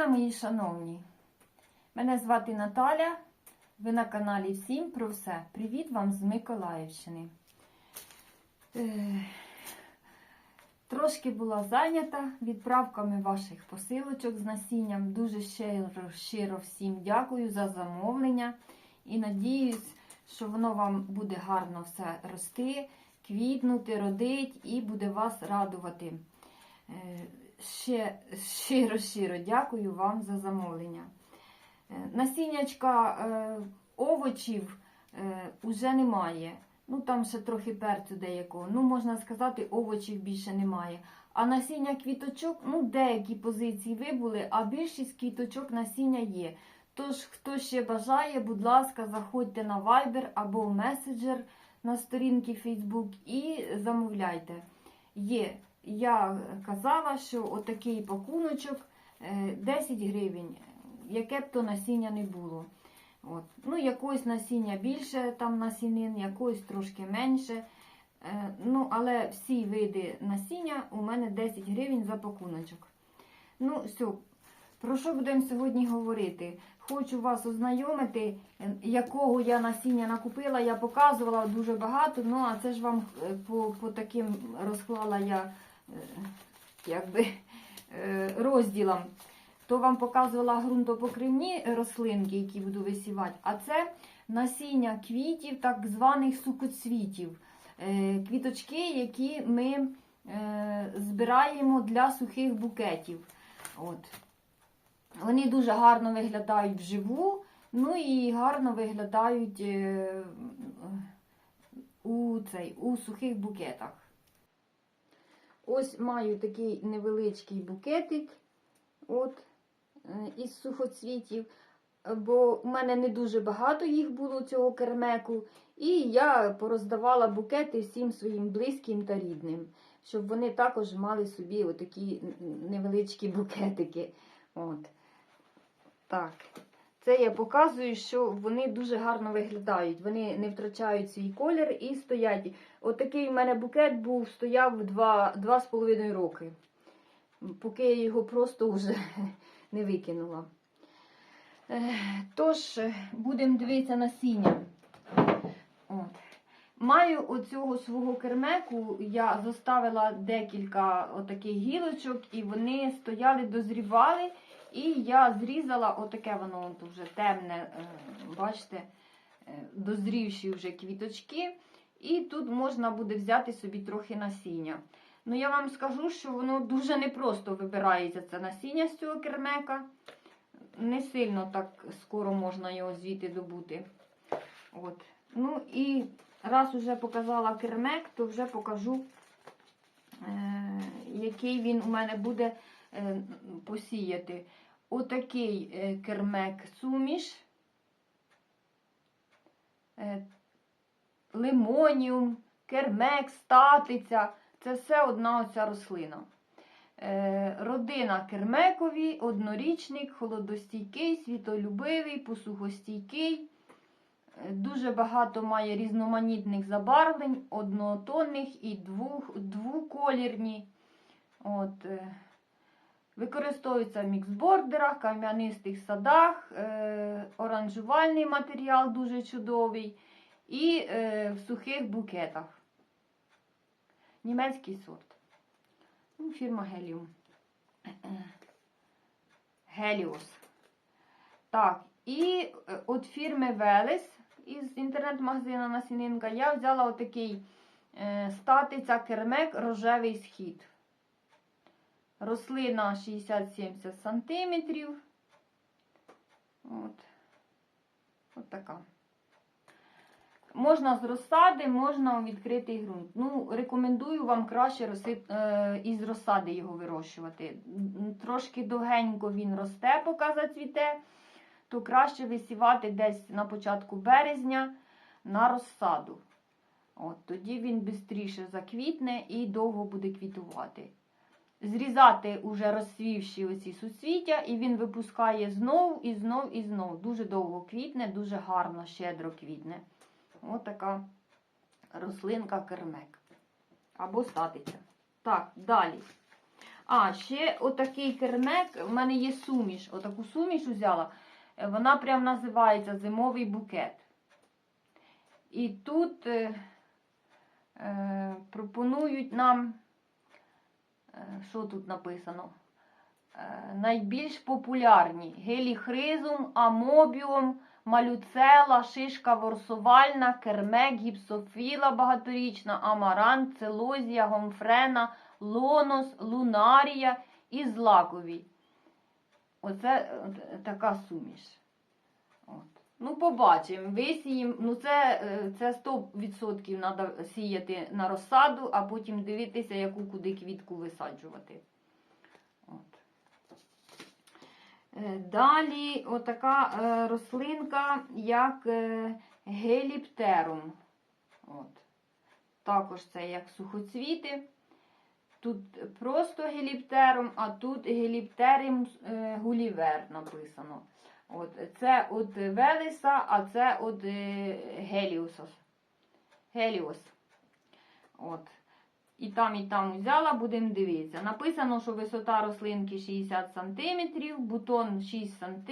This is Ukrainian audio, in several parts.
дня, мої шановні! Мене звати Наталя. Ви на каналі Всім про все. Привіт вам з Миколаївщини. Е, Трошки була зайнята відправками ваших посилочок з насінням. Дуже щиро, щиро всім дякую за замовлення і надіюсь, що воно вам буде гарно все рости, квітнути, родить і буде вас радувати. Е, Ще щиро щиро дякую вам за замовлення. Е, Насіннячка е, овочів уже немає. Ну там ще трохи перцю деякого. Ну, можна сказати, овочів більше немає. А насіння квіточок, ну, деякі позиції вибули, а більшість квіточок насіння є. Тож, хто ще бажає, будь ласка, заходьте на Viber або в меседжер на сторінки Facebook і замовляйте. Є, я казала, що отакий пакуночок е, 10 гривень, яке б то насіння не було. От. Ну, якогось насіння більше там насінин, якогось трошки менше. Е, ну, але всі види насіння у мене 10 гривень за пакуночок. Ну, все, про що будемо сьогодні говорити? Хочу вас ознайомити, е, якого я насіння накупила. Я показувала дуже багато, ну а це ж вам е, по, по таким розклала я е, якби, е, розділам. То вам показувала ґрунтопокривні рослинки, які буду висівати, а це насіння квітів, так званих сукоцвітів. Е, Квіточки, які ми е, збираємо для сухих букетів. От. Вони дуже гарно виглядають вживу, ну і гарно виглядають е, у, цей, у сухих букетах. Ось маю такий невеличкий букетик от, е, із сухоцвітів, бо у мене не дуже багато їх було цього кермеку, і я пороздавала букети всім своїм близьким та рідним, щоб вони також мали собі отакі невеличкі букетики. От. Так. Це я показую, що вони дуже гарно виглядають. Вони не втрачають свій колір і стоять. Отакий у мене букет був, стояв два, два з половиною роки, поки я його просто вже не викинула. Тож, будемо дивитися насіння. От. Маю оцього свого кермеку, я заставила декілька отаких гілочок, і вони стояли, дозрівали. І я зрізала отаке воно вже темне, е, бачите, е, дозрівші вже квіточки. І тут можна буде взяти собі трохи насіння. Ну, я вам скажу, що воно дуже непросто вибирається це насіння з цього кермека. Не сильно так скоро можна його звідти добути. От. Ну і раз уже показала кермек, то вже покажу, е, який він у мене буде е, посіяти. Отакий е, кермек суміш, лимоніум, кермек, статиця. Це все одна оця рослина. Родина кермекові, однорічник, холодостійкий, світолюбивий, посухостійкий. Дуже багато має різноманітних забарвлень, однотонних і двох, двоколірні. От, е, Використовується в міксбордерах, кам'янистих садах, е, оранжувальний матеріал дуже чудовий. І е, в сухих букетах. Німецький сорт. Ну, Фірма Геліум. Геліос. Так, і е, от фірми Велес із інтернет-магазину Насінинка я взяла отакий е, статиця кермек рожевий схід. Рослина 60-70 см. От. От така. Можна з розсади, можна у відкритий ґрунт. Ну, рекомендую вам краще роси, е, із розсади його вирощувати. Трошки довгенько він росте, поки зацвіте, то краще висівати десь на початку березня на розсаду. От, тоді він швидше заквітне і довго буде квітувати. Зрізати уже розсвівші оці суцвіття, і він випускає знов і знов і знов. Дуже довго квітне, дуже гарно, щедро квітне. Ось така рослинка кермек. Або статиця. Так, далі. А, ще отакий кермек, в мене є суміш. Отаку суміш взяла. Е, Вона прям називається зимовий букет. І тут е, е, пропонують нам, е, що тут написано? Е, найбільш популярні геліхризум, амобіум, малюцела, шишка ворсувальна, кермек, гіпсофіла багаторічна, амарант, целозія, гомфрена, лонос, лунарія і злакові. Оце е, така суміш. От. Ну, побачимо. Висіємо. Ну, це, е, це 100% треба сіяти на розсаду, а потім дивитися, яку куди квітку висаджувати. От. Е, Далі отака рослинка, як геліптерум. От. Також це як сухоцвіти. Тут просто геліптерум, а тут геліптерим е, гулівер написано. От, це от Велеса, а це от е, Геліуса. Геліос. От. І там, і там взяла, будемо дивитися. Написано, що висота рослинки 60 см, бутон 6 см.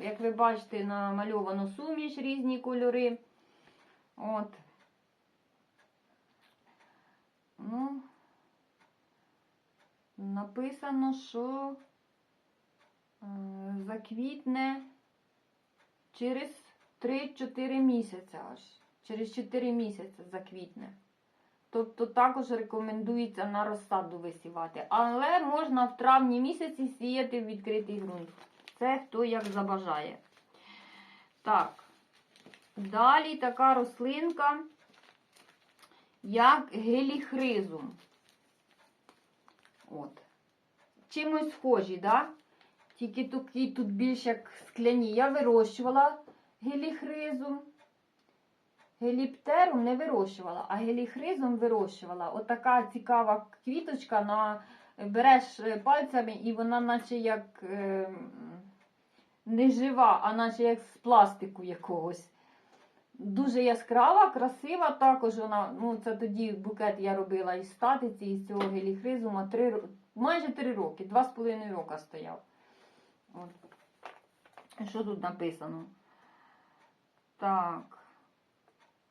Як ви бачите, намальовано суміш різні кольори. От. Ну, написано, що е, заквітне через 3-4 місяці аж. Через 4 місяці заквітне. Тобто також рекомендується на розсаду висівати. Але можна в травні місяці сіяти в відкритий ґрунт. Це хто як забажає. Так. Далі така рослинка, як геліхризум. От. Чимось схожі, да? Тільки такі тут більш як скляні. Я вирощувала геліхризум. Геліптерум не вирощувала, а геліхризом вирощувала. Отака цікава квіточка, на, береш е, пальцями, і вона наче як е, не жива, а наче як з пластику якогось. Дуже яскрава, красива. Також вона, ну це тоді букет я робила із статиці, із цього геліхризума три, майже три роки, два з половиною роки стояв. От. Що тут написано? Так.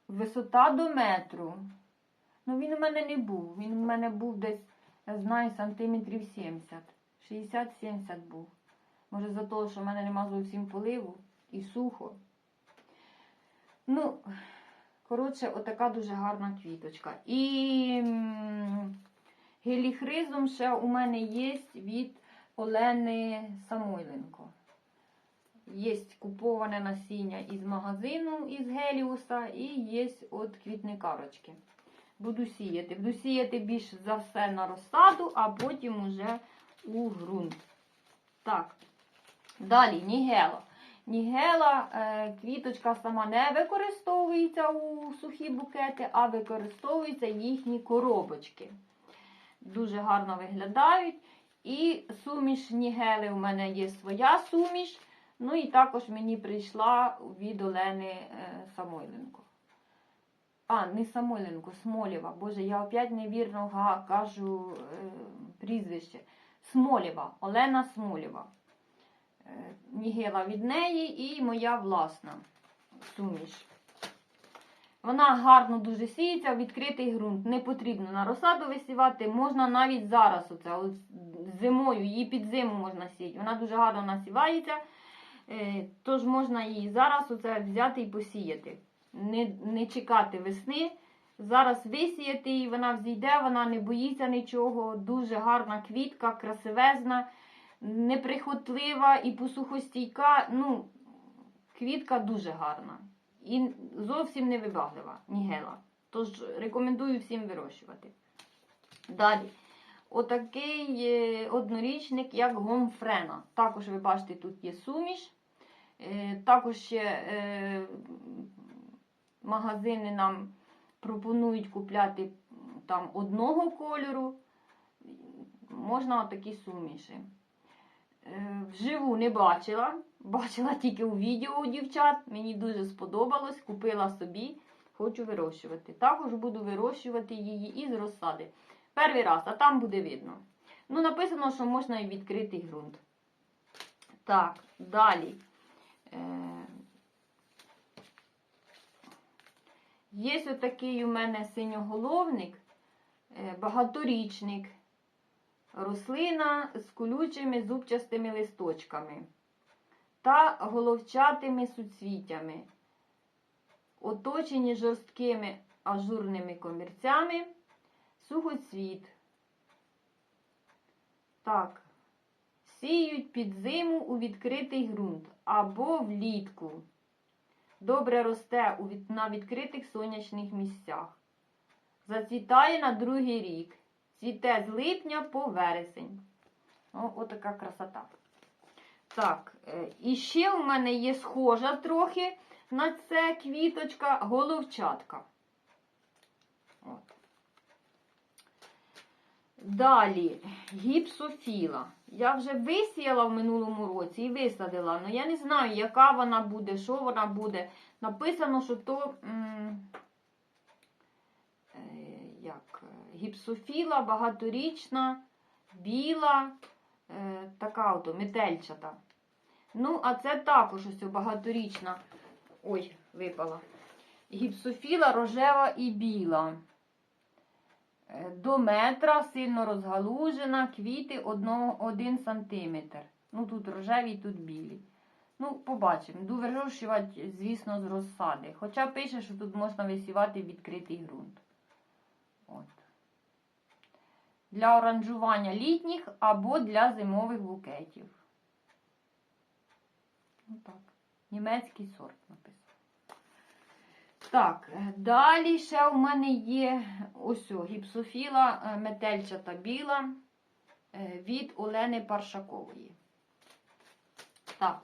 Висота до метру. Ну, він у мене не був. Він у мене був десь, я знаю, сантиметрів 70. 60-70 був. Може, за те, що в мене нема зовсім поливу і сухо. Ну, коротше, отака дуже гарна квіточка. І геліхризом ще у мене є від Олени Самойленко. Є куповане насіння із магазину із Геліуса і є от квітникарочки. Буду сіяти. Буду сіяти більш за все на розсаду, а потім уже у ґрунт. Так. Далі нігела. Нігела, е, квіточка сама не використовується у сухі букети, а використовуються їхні коробочки. Дуже гарно виглядають. І суміш нігели у мене є своя суміш. Ну і також мені прийшла від Олени е, Самойленко. А, не Самойленко, Смолєва. Боже, я опять невірно кажу е, прізвище. Смолєва, Олена Смолєва. Е, Нігела від неї і моя власна суміш. Вона гарно дуже сіється, відкритий ґрунт. Не потрібно на розсаду висівати. Можна навіть зараз, оце, зимою, її під зиму можна сіяти. Вона дуже гарно насівається. Е, Тож можна її зараз оце взяти і посіяти. Не, не чекати весни. Зараз висіяти її, вона взійде, вона не боїться нічого. Дуже гарна квітка, красивезна, неприхотлива і посухостійка. Ну, квітка дуже гарна. І зовсім не вибаглива, нігела. Тож рекомендую всім вирощувати. Далі. Отакий е, однорічник, як гомфрена. Також ви бачите, тут є суміш. Е, Також ще е, магазини нам пропонують купляти там одного кольору. Можна отакі суміші. Е, Вживу не бачила, бачила тільки у відео у дівчат. Мені дуже сподобалось, купила собі, хочу вирощувати. Також буду вирощувати її із розсади. Перший раз, а там буде видно. Ну, написано, що можна і відкритий ґрунт. Так, далі. Е, Є ось такий у мене синьоголовник, е, багаторічник. Рослина з колючими зубчастими листочками та головчатими суцвіттями, оточені жорсткими ажурними комірцями, сухоцвіт. Так, сіють під зиму у відкритий ґрунт або влітку. Добре росте на відкритих сонячних місцях. Зацвітає на другий рік. Цвіте з липня по вересень. Отака красота. Так, е, і ще у мене є схожа трохи на це квіточка головчатка. От. Далі гіпсофіла. Я вже висіяла в минулому році і висадила. але я не знаю, яка вона буде, що вона буде. Написано, що то м, е, як, е, гіпсофіла багаторічна, біла, е, така ото метельчата. Ну, а це також ось багаторічна. Ой, випала. Гіпсофіла рожева і біла. Е, До метра сильно розгалужена, квіти 1 см. Ну, тут рожеві, тут білі. Ну, побачимо. Йду вирощувати, звісно, з розсади. Хоча пише, що тут можна висівати відкритий ґрунт. От. Для оранжування літніх або для зимових букетів. Отак. Німецький сорт написано. Так, е, далі ще у мене є ось гіпсофіла е, метельчата біла е, від Олени Паршакової. Так.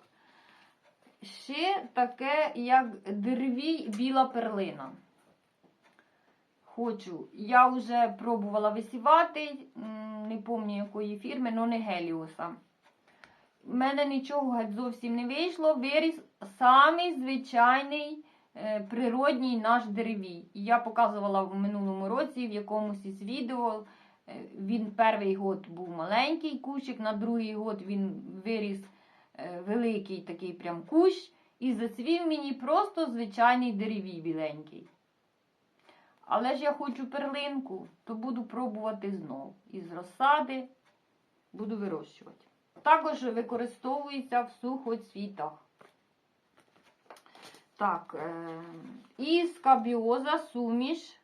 Ще таке, як деревій біла перлина. Хочу. Я вже пробувала висівати, не пам'ятаю якої фірми, але не Геліуса. У мене нічого зовсім не вийшло. Виріс самий звичайний е, природній наш деревій. Я показувала в минулому році в якомусь із відео. Е, Він перший год був маленький кущик, на другий год він виріс е, великий такий прям кущ. І зацвів мені просто звичайний деревій біленький. Але ж я хочу перлинку, то буду пробувати знов. Із розсади буду вирощувати. Також використовується в сухоцвітах. Так, е, і скабіоза суміш,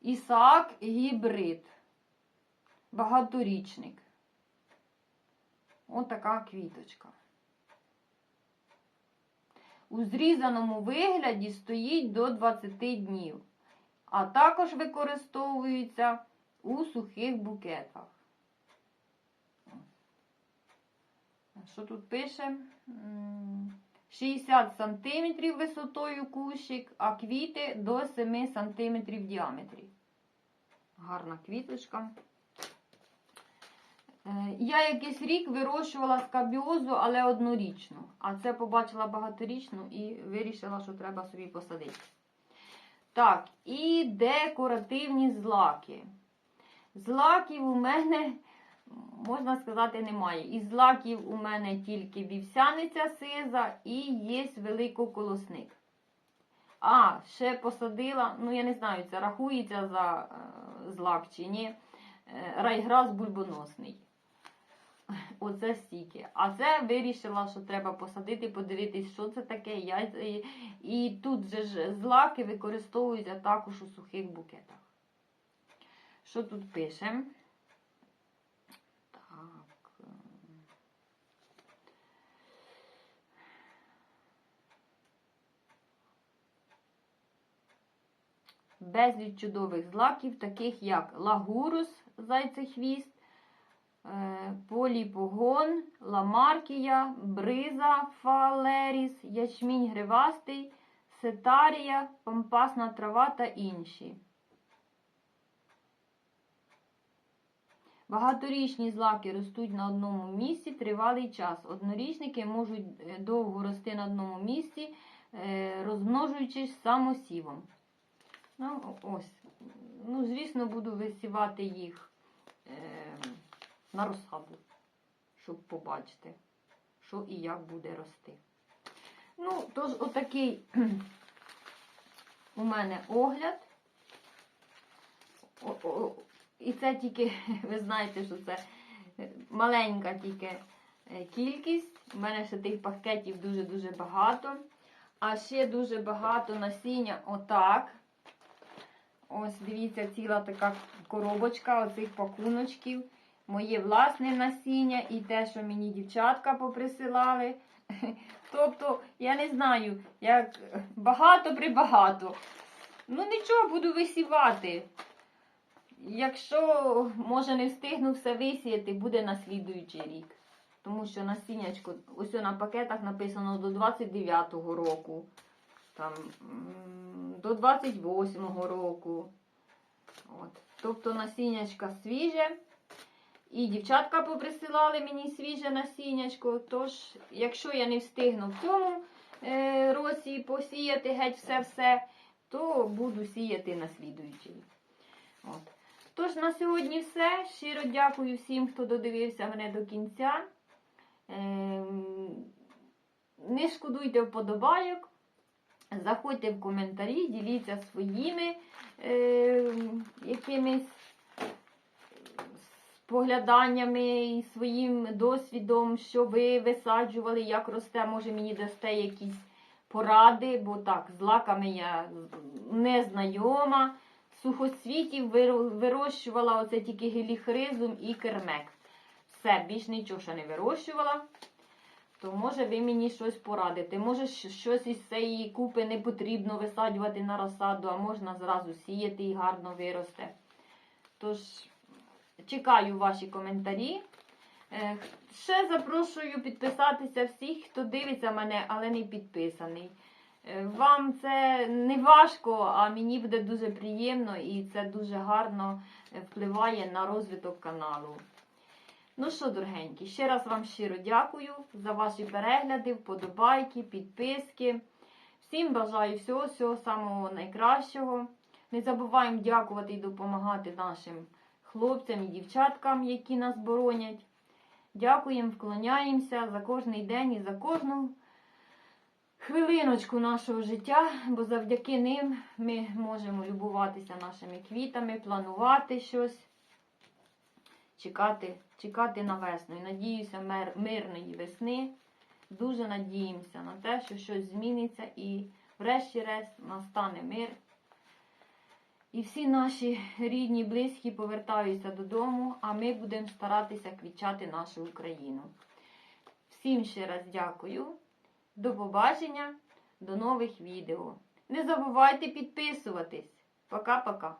Ісаак гібрид. Багаторічник. Отака квіточка. У зрізаному вигляді стоїть до 20 днів, а також використовується у сухих букетах. Що тут пише? 60 см висотою кущик, а квіти до 7 см в діаметрі. Гарна квіточка. Е, Я якийсь рік вирощувала скабіозу, але однорічну. А це побачила багаторічну і вирішила, що треба собі посадити. Так, і декоративні злаки. Злаків у мене, можна сказати, немає. Із злаків у мене тільки вівсяниця сиза і є великоколосник. А, ще посадила, ну я не знаю, це рахується за е, злак чи ні. е, Райграс бульбоносний. Оце стільки. А це вирішила, що треба посадити, подивитись, що це таке. Я, і, тут же ж злаки використовуються також у сухих букетах. Що тут пише? Так. ем. Безліч чудових злаків, таких як лагурус, зайцехвіст, поліпогон, ламаркія, бриза, фалеріс, ячмінь гривастий, сетарія, пампасна трава та інші. Багаторічні злаки ростуть на одному місці тривалий час. Однорічники можуть е, довго рости на одному місці, е, розмножуючись самосівом. Ну, ось. Ну, звісно, буду висівати їх е, на розсаду, щоб побачити, що і як буде рости. Ну, тож, отакий у мене огляд. І це тільки, ви знаєте, що це маленька тільки е, кількість. У мене ще тих пакетів дуже-дуже багато. А ще дуже багато насіння отак. Ось дивіться, ціла така коробочка оцих пакуночків. Моє власне насіння і те, що мені дівчатка поприсилали. Тобто, я не знаю, як багато прибагато. Ну, нічого, буду висівати. Якщо, може, не встигну все висіяти, буде на слідуючий рік. Тому що насіннячко, ось на пакетах написано до 29-го року, там, до 28-го року. От. Тобто насіннячка свіже. І дівчатка поприсилали мені свіже насіннячко. Тож, якщо я не встигну в цьому е, році посіяти геть все-все, то буду сіяти на слідуючий. От. Тож на сьогодні все. Щиро дякую всім, хто додивився мене до кінця. Ем, Не шкодуйте вподобайок. Заходьте в коментарі, діліться своїми ем, якимись погляданнями і своїм досвідом, що ви висаджували, як росте, може мені дасте якісь поради, бо так, з лаками я не знайома. Сухоцвітів виро- вирощувала оце тільки геліхризум і кермек. Все, більш нічого ще не вирощувала. То може ви мені щось порадите. Може, щось із цієї купи не потрібно висаджувати на розсаду, а можна зразу сіяти і гарно виросте. Тож, чекаю ваші коментарі. Е, Ще запрошую підписатися всіх, хто дивиться мене, але не підписаний. Е, Вам це не важко, а мені буде дуже приємно і це дуже гарно впливає на розвиток каналу. Ну що, дорогенькі, ще раз вам щиро дякую за ваші перегляди, вподобайки, підписки. Всім бажаю всього, всього самого найкращого. Не забуваємо дякувати і допомагати нашим хлопцям і дівчаткам, які нас боронять. Дякуємо, вклоняємося за кожний день і за кожну хвилиночку нашого життя, бо завдяки ним ми можемо любуватися нашими квітами, планувати щось, чекати, чекати на весну. І надіюся, мир, мирної весни. Дуже надіємося на те, що щось зміниться і, врешті-решт, настане мир. І всі наші рідні, близькі повертаються додому, а ми будемо старатися квітчати нашу Україну. Всім ще раз дякую. До побачення, до нових відео. Не забувайте підписуватись. Пока-пока.